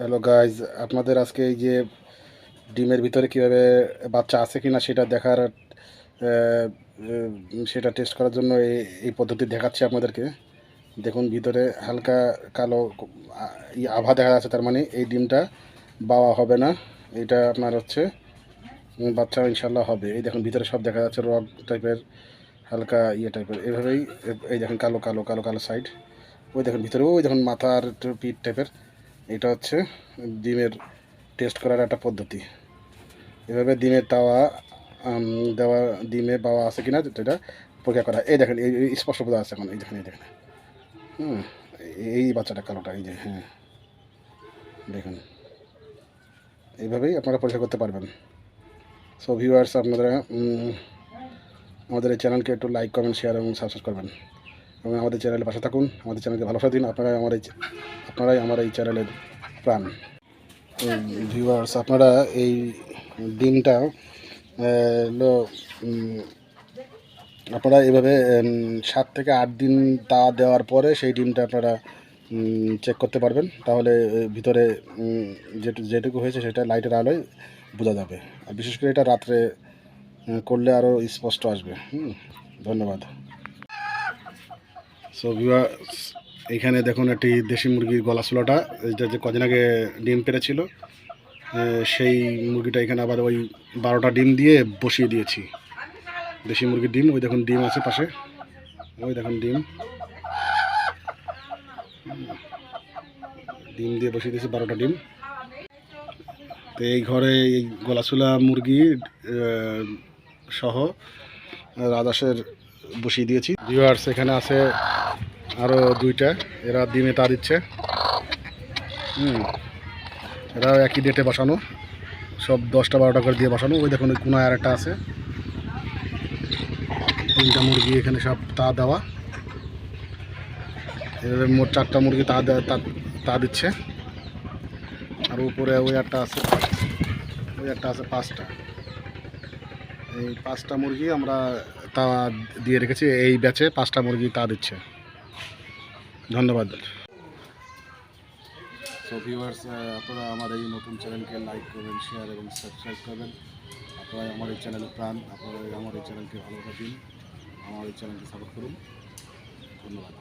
Hello guys আপনাদের আজকে এই যে ডিমের ভিতরে কীভাবে বাচ্চা আছে কি না সেটা দেখার সেটা টেস্ট করার জন্য এই এই পদ্ধতি দেখাচ্ছি আপনাদেরকে। দেখুন, ভিতরে হালকা কালো আভা দেখা যাচ্ছে, তার মানে এই ডিমটা বাওয়া হবে না। এটা আপনার হচ্ছে বাচ্চা ইনশাল্লাহ হবে। এই দেখুন, ভিতরে সব দেখা যাচ্ছে রক টাইপের হালকা ইয়ে টাইপের এভাবেই, এই দেখুন, কালো কালো কালো কালো সাইড ওই দেখুন, ভিতরে, ওই দেখুন, মাথার পিঠ টাইপের এটা হচ্ছে ডিমের টেস্ট করার একটা পদ্ধতি। এভাবে ডিমের তাওয়া দেওয়া, ডিমে বাওয়া আছে কিনা এটা পরীক্ষা করা। এই দেখেন, এই স্পষ্ট বোঝা আছে এখন, এই দেখেন এই দেখেন। হুম, এই- এই বাচ্চাটা কালোটা, এই যে হ্যাঁ। দেখুন। এইভাবেই আপনারা পরীক্ষা করতে পারবেন। সো ভিউয়ার্স আপনারা আমাদের এই চ্যানেলকে একটু লাইক কমেন্ট শেয়ার এবং সাবস্ক্রাইব করবেন। এবং আমাদের চ্যানেলে পাশে থাকুন আমাদের চ্যানেলকে ভালোবাসা দিন আপনারাই আমার এই আপনারাই আমার এই চ্যানেলের প্রাণ। ভিউয়ার্স আপনারা এই আহ, হলো আপনারা এভাবে সাত থেকে আট দিন তা দেওয়ার পরে সেই ডিমটা আপনারা চেক করতে পারবেন। তাহলে ভিতরে যেটু যেটুকু হয়েছে সেটা লাইটের আলোয় বোঝা যাবে। আর বিশেষ করে এটা রাত্রে করলে আরও স্পষ্ট আসবে। হুম ধন্যবাদ। সো ভিউয়ার্স এইখানে দেখুন একটি দেশি মুরগির গলা ছোলাটা। এটা যে কদিন আগে ডিম পেরেছিল সেই মুরগিটা এখানে আবার ওই বারোটা ডিম দিয়ে বসিয়ে দিয়েছি। দেশি মুরগির ডিম, ওই দেখুন ডিম আছে পাশে। ওই দেখুন ডিম। ডিম দিয়ে বসিয়ে দিয়েছি বারোটা ডিম। তো এই ঘরে এই গলাচুলা মুরগি সহ রাজাসের বসিয়ে দিয়েছি। ভিউয়ার্স এখানে আছে আরও দুইটা, এরা ডিমে তা দিচ্ছে। হুম, এরাও একই ডেটে বসানো। সব দশটা বারোটা করে দিয়ে বসানো। ওই দেখুন, ওই কোনায় আর একটা আছে। তিনটা মুরগি এখানে সব তা দেওয়া। এভাবে মোট চারটা মুরগি তা তা দিচ্ছে। আর উপরে ওই একটা আছে, ওই একটা আছে পাঁচটা। এই পাঁচটা মুরগি আমরা তা দিয়ে রেখেছি। এই ব্যাচে পাঁচটা মুরগি তা দিচ্ছে। ধন্যবাদ সো ভিউয়ার্স আপনারা আমার এই নতুন চ্যানেলকে লাইক করবেন শেয়ার এবং সাবস্ক্রাইব করবেন। আপনারা আমার এই চ্যানেলে প্রাণ আপনারা আমার এই চ্যানেলকে ভালো দিন। আমার এই চ্যানেলকে সাপোর্ট করুন। ধন্যবাদ।